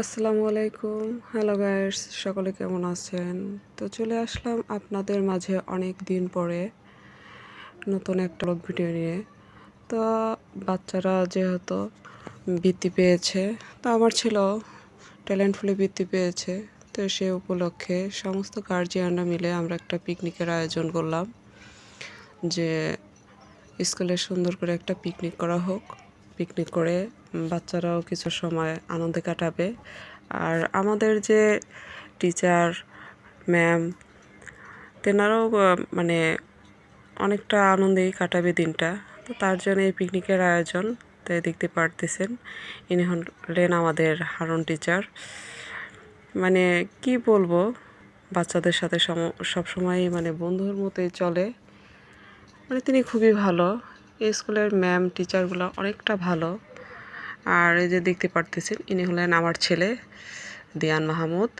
আসসালামু আলাইকুম। Hello guys সকলে কেমন আছেন? তো চলে আসলাম আপনাদের মাঝে অনেক দিন পরে নতুন একটা ব্লগ ভিডিও নিয়ে। তো বাচ্চারা যেহেতু বৃত্তি পেয়েছে, তো আমার ছিল ট্যালেন্টফুলি বৃত্তি পেয়েছে, তো সে উপলক্ষে সমস্ত গার্জিয়ানরা মিলে আমরা একটা পিকনিকের আয়োজন করলাম যে স্কুলে সুন্দর করে একটা পিকনিক করা হোক। পিকনিক করে বাচ্চারাও কিছু সময় আনন্দে কাটাবে। আর আমাদের যে টিচার ম্যাম তেনারাও মানে অনেকটা আনন্দেই কাটাবে দিনটা। তো তার জন্য এই পিকনিকের আয়োজন তাই দেখতে পারতেছেন। ইনি হলেন আমাদের হারুন টিচার মানে কি বলব, বাচ্চাদের সাথে সবসময় মানে বন্ধুর মতোই চলে। মানে তিনি খুবই ভালো। এই স্কুলের ম্যাম, টিচারগুলো অনেকটা ভালো। আর এই যে দেখতে পারতেছেন, ইনি হলেন আমার ছেলে, দিয়ান মাহমুদ,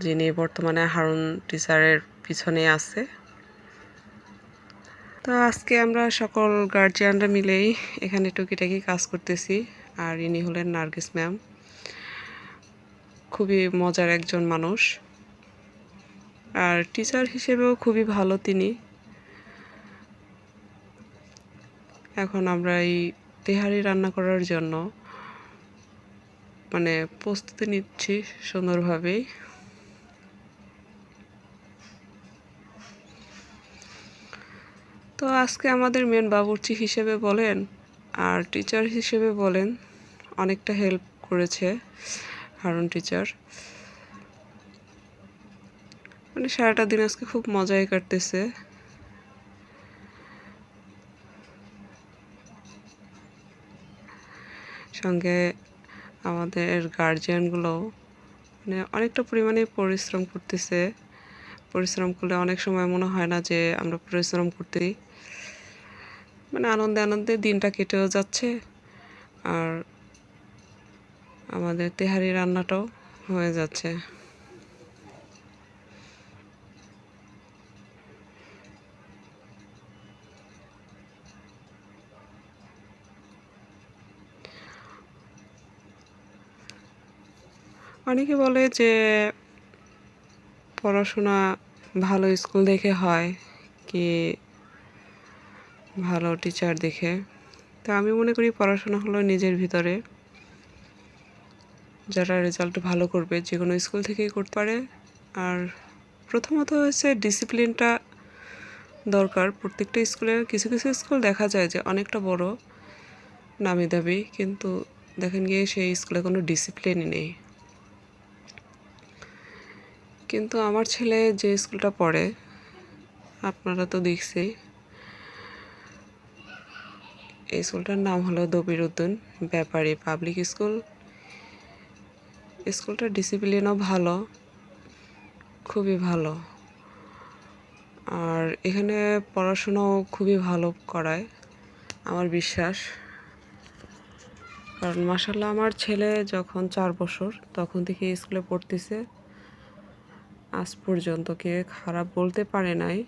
যিনি বর্তমানে হারুন টিচারের পিছনে আছে। তো আজকে আমরা সকল গার্জিয়ানরা মিলেই এখানে টুকিটাকি কাজ করতেছি, আর ইনি হলেন নার্গিস ম্যাম। খুবই মজার একজন মানুষ। আর টিচার হিসেবেও খুবই ভালো তিনি। এখন আমরা এই তেহারি রান্না করার জন্য মানে প্রস্তুতি নিচ্ছি সুন্দরভাবেই। তো আজকে আমাদের মেন বাবুর্চি হিসেবে বলেন আর টিচার হিসেবে বলেন অনেকটা হেল্প করেছে হারুন টিচার মানে সারাটা দিন আজকে খুব মজাই কাটতেছে। সঙ্গে আমাদের গার্জিয়ানগুলো মানে অনেকটা পরিমাণে পরিশ্রম করতেছে। পরিশ্রম করলে অনেক সময় মনে হয় না যে আমরা পরিশ্রম করতেই মানে আনন্দে আনন্দে দিনটা কেটেও যাচ্ছে। আর আমাদের তেহারি রান্নাটাও হয়ে যাচ্ছে। অনেকে বলে যে পড়াশোনা ভালো স্কুল দেখে হয় কি ভালো টিচার দেখে। তো আমি মনে করি পড়াশোনা হলো নিজের ভিতরে। যারা রেজাল্ট ভালো করবে, যে কোনো স্কুল থেকেই করতে পারে। আর প্রথমত হচ্ছে ডিসিপ্লিনটা দরকার। প্রত্যেকটা স্কুলে কিছু কিছু স্কুল দেখা যায় যে অনেকটা বড়, নামি দাবি কিন্তু দেখেন গিয়ে সেই স্কুলে কোনো ডিসিপ্লিনই নেই। কিন্তু আমার ছেলে যে স্কুলটা পড়ে, আপনারা তো দেখছি। এই স্কুলটার নাম হলো দবির উদ্দিন ব্যাপারী পাবলিক স্কুল। স্কুলটার ডিসিপ্লিনও ভালো, খুবই ভালো। আর এখানে পড়াশোনাও খুবই ভালো করায়, আমার বিশ্বাস। কারণ মাসাল্লাহ আমার ছেলে যখন চার বছর, তখন থেকে স্কুলে পড়তেছে। আজ পর্যন্ত কে খারাপ বলতে পারে নাই।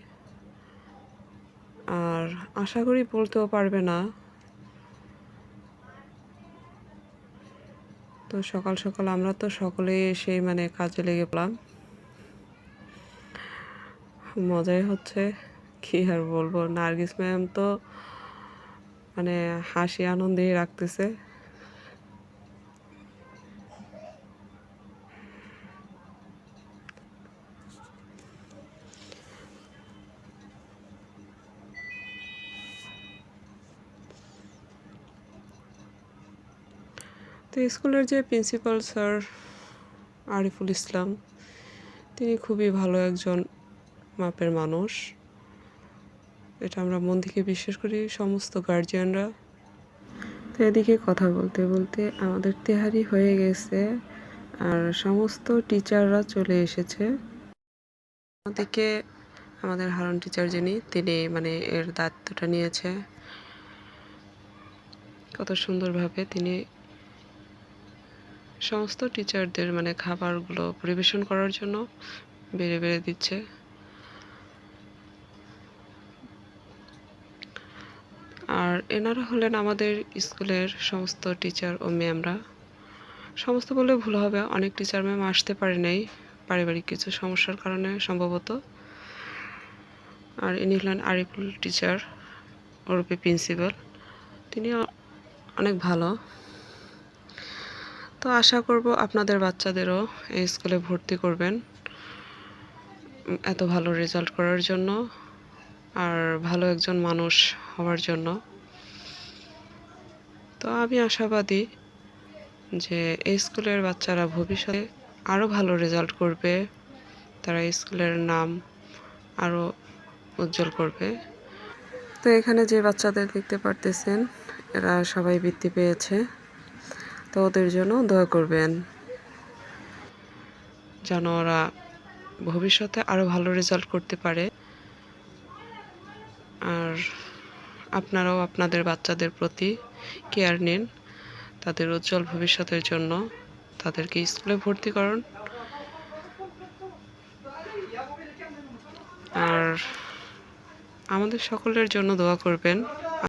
আর আশা করি বলতেও পারবে না। তো সকাল সকাল আমরা তো সকলে সেই মানে কাজে লেগে পেলাম মজাই হচ্ছে, কি আর বলব, নার্গিস ম্যাম তো মানে হাসি আনন্দেই রাখতেছে। তো স্কুলের যে প্রিন্সিপাল স্যার আরিফুল ইসলাম, তিনি খুবই ভালো একজন মাপের মানুষ। এটা আমরা মন থেকে বিশ্বাস করি, সমস্ত গার্জিয়ানরা তো এদিকে কথা বলতে বলতে আমাদের তেহারি হয়ে গেছে আর সমস্ত টিচাররা চলে এসেছে। ওদিকে আমাদের হারন টিচার যিনি, তিনি মানে এর দায়িত্বটা নিয়েছে। কত সুন্দরভাবে তিনি সমস্ত টিচারদের মানে খাবারগুলো পরিবেশন করার জন্য বেড়ে বেড়ে দিচ্ছে। আর এনারা হলেন আমাদের স্কুলের সমস্ত টিচার ও ম্যামরা। সমস্ত বললে ভুল হবে, অনেক টিচার ম্যাম আসতে পারে নাই, পারিবারিক কিছু সমস্যার কারণে সম্ভবত। আর ইনি হলেন আরিফুল টিচার ওরূপে প্রিন্সিপাল তিনি অনেক ভালো। তো আশা করব আপনাদের বাচ্চাদেরও এই স্কুলে ভর্তি করবেন, এত ভালো রেজাল্ট করার জন্য আর ভালো একজন মানুষ হওয়ার জন্য। তো আমি আশাবাদী যে এই স্কুলের বাচ্চারা ভবিষ্যতে আরও ভালো রেজাল্ট করবে, তারা স্কুলের নাম আরও উজ্জ্বল করবে। তো এখানে যে বাচ্চাদের দেখতে পারতেছেন, এরা সবাই বৃত্তি পেয়েছে। তো ওদের জন্য দোয়া করবেন। যেন ওরা ভবিষ্যতে আরও ভালো রেজাল্ট করতে পারে। আর আপনারাও আপনাদের বাচ্চাদের প্রতি কেয়ার নিন। তাদের উজ্জ্বল ভবিষ্যতের জন্য তাদেরকে স্কুলে ভর্তি করুন। আর আমাদের সকলের জন্য দোয়া করবেন।